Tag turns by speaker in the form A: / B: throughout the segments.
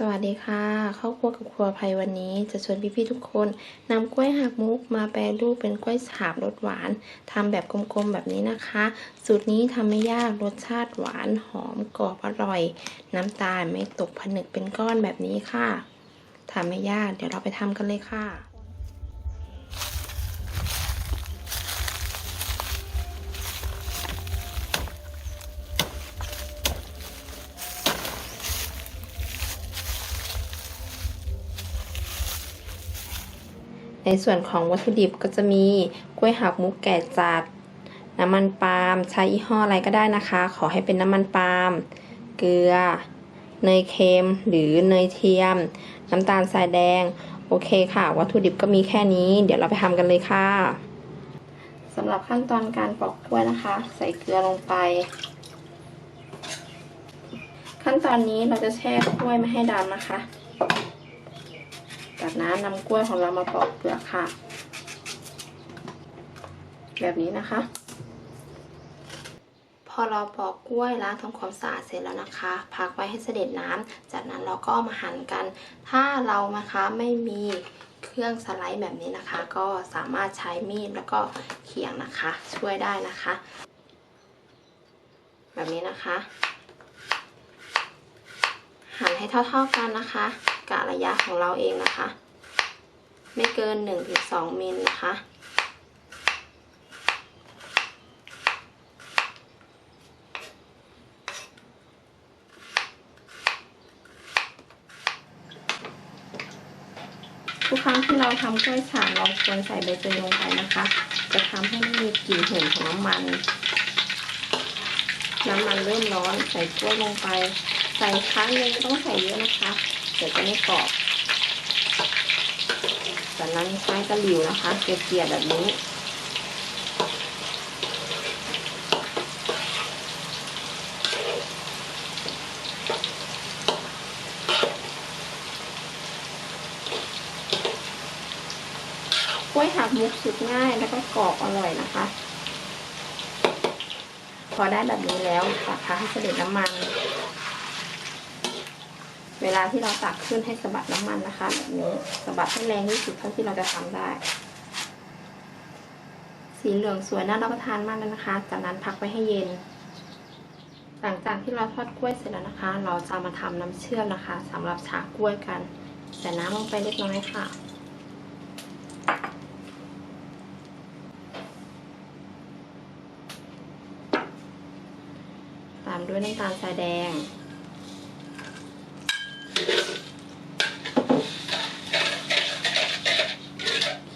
A: สวัสดีค่ะครอบครัวกับครัวภัยวันนี้จะชวนพี่ๆทุกคนนำกล้วยหักมุกมาแปรรูปเป็นกล้วยฉาบรสหวานทำแบบกลมๆแบบนี้นะคะ สูตรนี้ทำไม่ยากรสชาติหวานหอมกรอบอร่อย น้ำตาลไม่ตกผนึกเป็นก้อนแบบนี้ค่ะทำไม่ยากเดี๋ยวเราไปทำกันเลยค่ะ ในส่วนของวัตถุดิบก็จะมีกล้วยหักมุกแก่จัด น้ำมันปาล์มใช้ยี่ห้ออะไรก็ได้นะคะ ขอให้เป็นน้ำมันปาล์มเกลือ เนยเค็มหรือเนยเทียม น้ำตาลทรายแดง โอเคค่ะ วัตถุดิบก็มีแค่นี้ เดี๋ยวเราไปทำกันเลยค่ะสำหรับขั้นตอนการปอกกล้วยนะคะ ใส่เกลือลงไป ขั้นตอนนี้เราจะแช่กล้วยไม่ให้ดำนะคะ จากนั้นนำกล้วยของเรามาปอกเปลือกค่ะ แบบนี้นะคะ พอเราปอกกล้วยล้างทำความสะอาดเสร็จแล้วนะคะพักไว้ให้เสด็จน้ำจากนั้นเราก็มาหั่นกัน ถ้าเรานะคะไม่มีเครื่องสไลด์แบบนี้นะคะ ก็สามารถใช้มีดแล้วก็เขียงนะคะ ช่วยได้นะคะ แบบนี้นะคะ หั่นให้เท่าๆกันนะคะ กะระยะของเราเองนะคะ ไม่เกิน 1-2มิลนะคะทุกครั้งที่เราทำกล้วยฉาบเราควรใส่ใบเตยลงไปนะคะ จะทำให้ไม่มีกลิ่นหืนของน้ำมัน น้ำมันเริ่มร้อนใส่กล้วยลงไป ใส่ครั้งนึงต้องใส่เยอะนะคะ เดี๋ยวจะไม่กรอบจากนั้นใช้ตะหลิวนะคะ เกลี่ยแบบนี้กล้วยหักมุกสุดง่ายแล้วก็กรอบอร่อยนะคะ พอได้แบบนี้แล้วตักค่ะให้เสด็จน้ำมัน เวลาที่เราตักขึ้นให้สะบัดน้ำมันนะคะแบบนี้สะบัดให้แรงที่สุดเท่าที่เราจะทำได้ สีเหลืองสวยน่ารับประทานมากเลยนะคะ จากนั้นพักไว้ให้เย็น หลังจากที่เราทอดกล้วยเสร็จแล้วนะคะ เราจะมาทำน้ำเชื่อมนะคะสำหรับฉากล้วยกันใส่น้ำลงไปเล็กน้อยค่ะตามด้วยน้ำตาลทรายแดง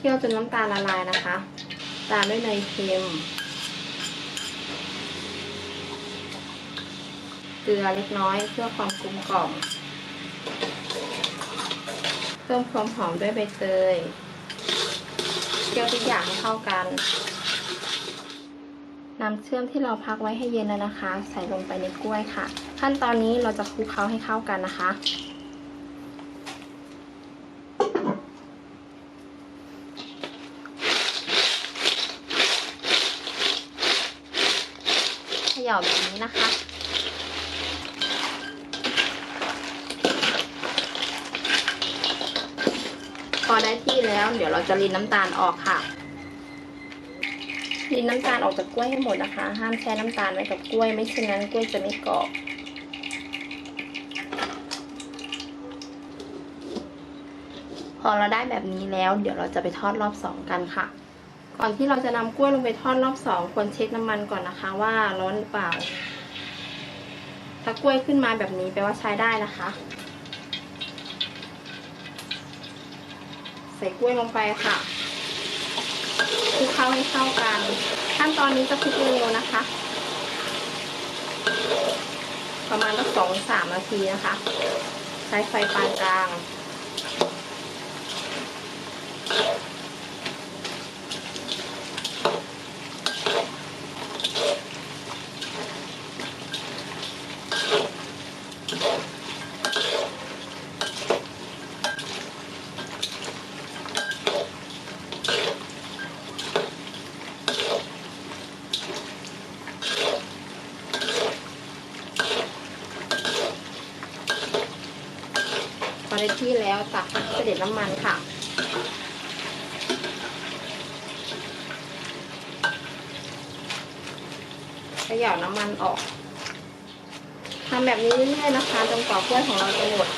A: คี่ยวจนน้ำตาลละลายนะคะ ตามด้วยเนยเค็ม เกลือเล็กน้อยเพื่อความกลมกล่อม เพิ่มความหอมด้วยใบเตย เคี่ยวทุกอย่างให้เข้ากันน้ำเชื่อมที่เราพักไว้ให้เย็นแล้วนะคะ ใส่ลงไปในกล้วยค่ะ ขั้นตอนนี้เราจะคลุกเคล้าให้เข้ากันนะคะ ย่าแบบนี้นะคะ พอได้ที่แล้ว เดี๋ยวเราจะรินน้ำตาลออกค่ะรินน้ำตาลออกจากกล้วยให้หมดนะคะ ห้ามแช่น้ำตาลไว้กับกล้วย ไม่เช่นนั้นกล้วยจะไม่กรอบพอเราได้แบบนี้แล้ว เดี๋ยวเราจะไปทอดรอบสองกันค่ะ ก่อนที่เราจะนำกล้วยลงไปทอดรอบสองควรเช็คน้ำมันก่อนนะคะ ว่าร้อนหรือเปล่า ถ้ากล้วยขึ้นมาแบบนี้แปลว่าใช้ได้นะคะ ใส่กล้วยลงไปค่ะคลุกเคล้าให้เข้ากัน ขั้นตอนนี้จะคลุกเร็วๆนะคะ ประมาณสักสองสามนาทีนะคะ ใช้ไฟปานกลาง อได้ที่แล้วตักเสด็จน้ำมันค่ะ ขย่าน้ำมันออกทำแบบนี้เรื่อยๆนะคะจนกว่ากล้วยของเราจะหมด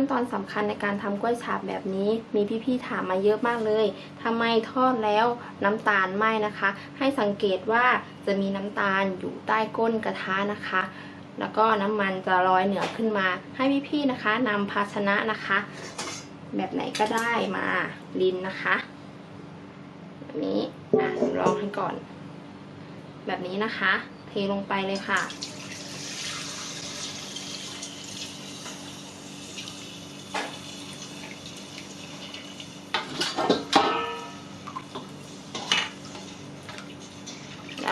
A: ขั้นตอนสำคัญในการทำกล้วยฉาบแบบนี้ มีพี่ๆถามมาเยอะมากเลยทำไมทอดแล้วน้ำตาลไหมนะคะ ให้สังเกตว่าจะมีน้ำตาลอยู่ใต้ก้นกระทะนะคะ แล้วก็น้ำมันจะลอยเหนือขึ้นมา ให้พี่ๆนะคะนำภาชนะนะคะ แบบไหนก็ได้มาลินนะคะแบบนี้อะลองให้ก่อน แบบนี้นะคะ เทลงไปเลยค่ะ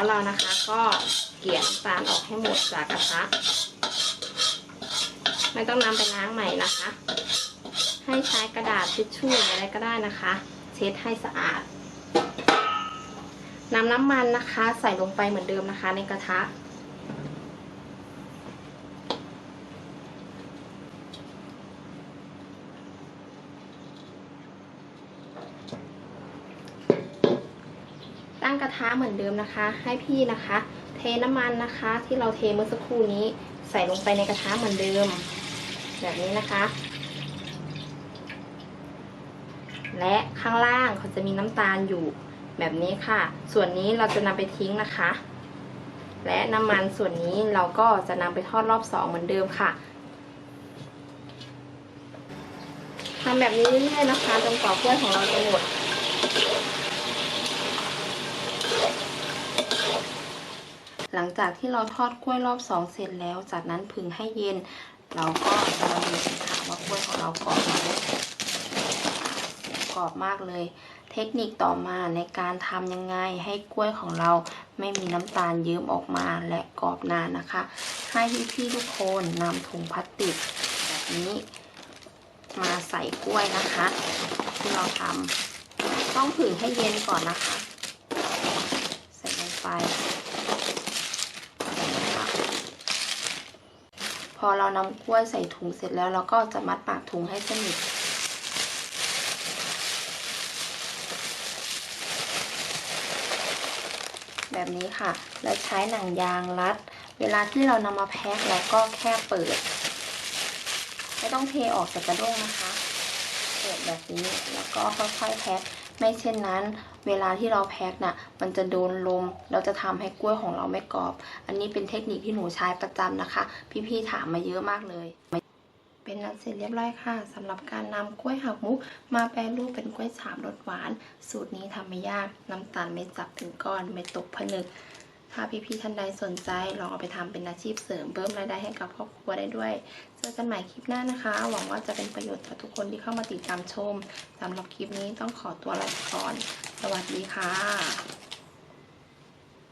A: เรานะคะก็เกลี่ยน้ำตาลออกให้หมดจากกระทะไม่ต้องนำไปล้างใหม่นะคะ ให้ใช้กระดาษทิชชู่ออะไรก็ได้นะคะ เช็ดให้สะอาดนำน้ำมันนะคะ ใส่ลงไปเหมือนเดิมนะคะ ในกระทะ ระทะเหมือนเดิมนะคะ ให้พี่นะคะ เทน้ำมันนะคะ ที่เราเทเมื่อสักครู่นี้ใส่ลงไปในกระทะเหมือนเดิม แบบนี้นะคะ และข้างล่างเขาจะมีน้ำตาลอยู่แบบนี้ค่ะ ส่วนนี้เราจะนำไปทิ้งนะคะ และน้ำมันส่วนนี้เราก็จะนำไปทอดรอบสองเหมือนเดิมค่ะทำแบบนี้เรื่อยๆนะคะจนกว่ากล้วยของเราจะหมด หลังจากที่เราทอดกล้วยรอบสองเสร็จแล้ว จากนั้นผึ่งให้เย็น เราก็จะมาดูกันค่ะว่ากล้วยของเรากรอบไหมกรอบมากเลย เทคนิคต่อมาในการทำยังไงให้กล้วยของเราไม่มีน้ำตาลเยิ้มออกมาและกรอบนานนะคะ ให้พี่ๆทุกคนนำถุงพลาสติกแบบนี้มาใส่กล้วยนะคะ ที่เราทำต้องผึ่งให้เย็นก่อนนะคะ ใส่ลงไป พ อเรานำกล้วยใส่ถุงเสร็จแล้วเราก็จะมัดปากถุงให้สนิทแบบนี้ค่ะ แล้วใช้หนังยางรัด เวลาที่เรานำมาแพ็คเราก็แค่เปิด ไม่ต้องเทออกจากกระด้งนะคะ เปิดแบบนี้แล้วก็ค่อยๆแพ็ค ไม่เช่นนั้น เวลาที่เราแพ็คน่ะมันจะโดนลม เราจะทำให้กล้วยของเราไม่กรอบ อันนี้เป็นเทคนิคที่หนูใช้ประจำนะคะ พี่ๆถามมาเยอะมากเลยเป็นอันเสร็จเรียบร้อยค่ะสำหรับการนำกล้วยหักมุก มาแปรรูปเป็นกล้วยฉาบรสหวาน สูตรนี้ทำไม่ยากน้ำตาลไม่จับถึงก้อนไม่ตกผนึก ถ้าพี่ๆท่านใดสนใจลองเอาไปทำเป็นอาชีพเสริมเพิ่มรายได้ให้กับครอบครัวได้ด้วย เจอกันใหม่คลิปหน้านะคะ หวังว่าจะเป็นประโยชน์ต่อทุกคนที่เข้ามาติดตามชมสำหรับคลิปนี้ต้องขอตัวลาไปก่อน สวัสดีค่ะ